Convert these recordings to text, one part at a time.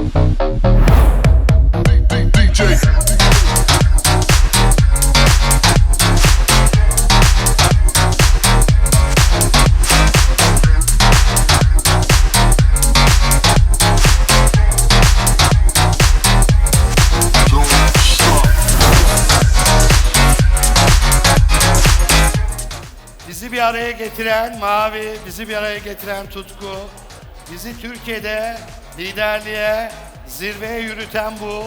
Bizi bir araya getiren Mavi, bizi bir araya getiren Tutku, bizi Türkiye'de liderliğe, zirveye yürüten bu.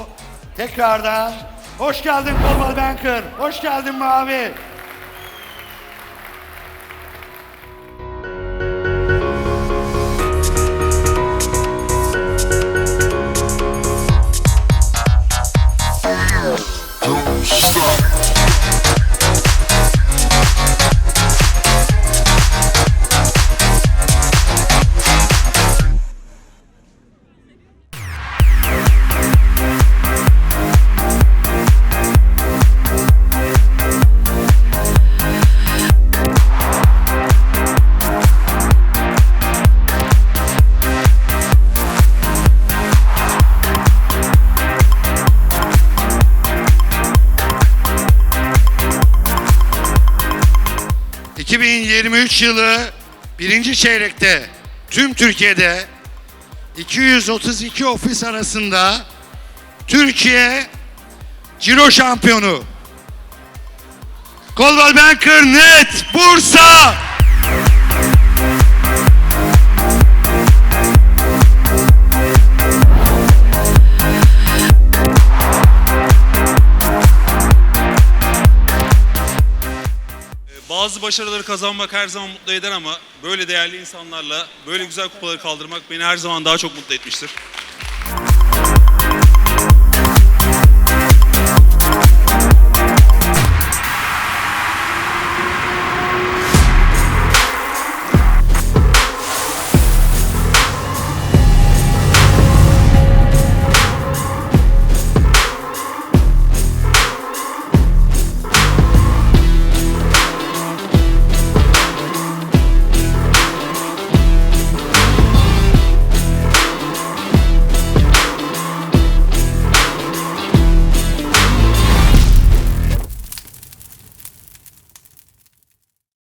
Tekrardan hoş geldin Global Banker, hoş geldin Mavi. Don't stop. 2023 yılı birinci çeyrekte tüm Türkiye'de 232 ofis arasında Türkiye Ciro şampiyonu. Coldwell Banker Net Bursa. Bazı başarıları kazanmak her zaman mutlu eder ama böyle değerli insanlarla böyle güzel kupaları kaldırmak beni her zaman daha çok mutlu etmiştir.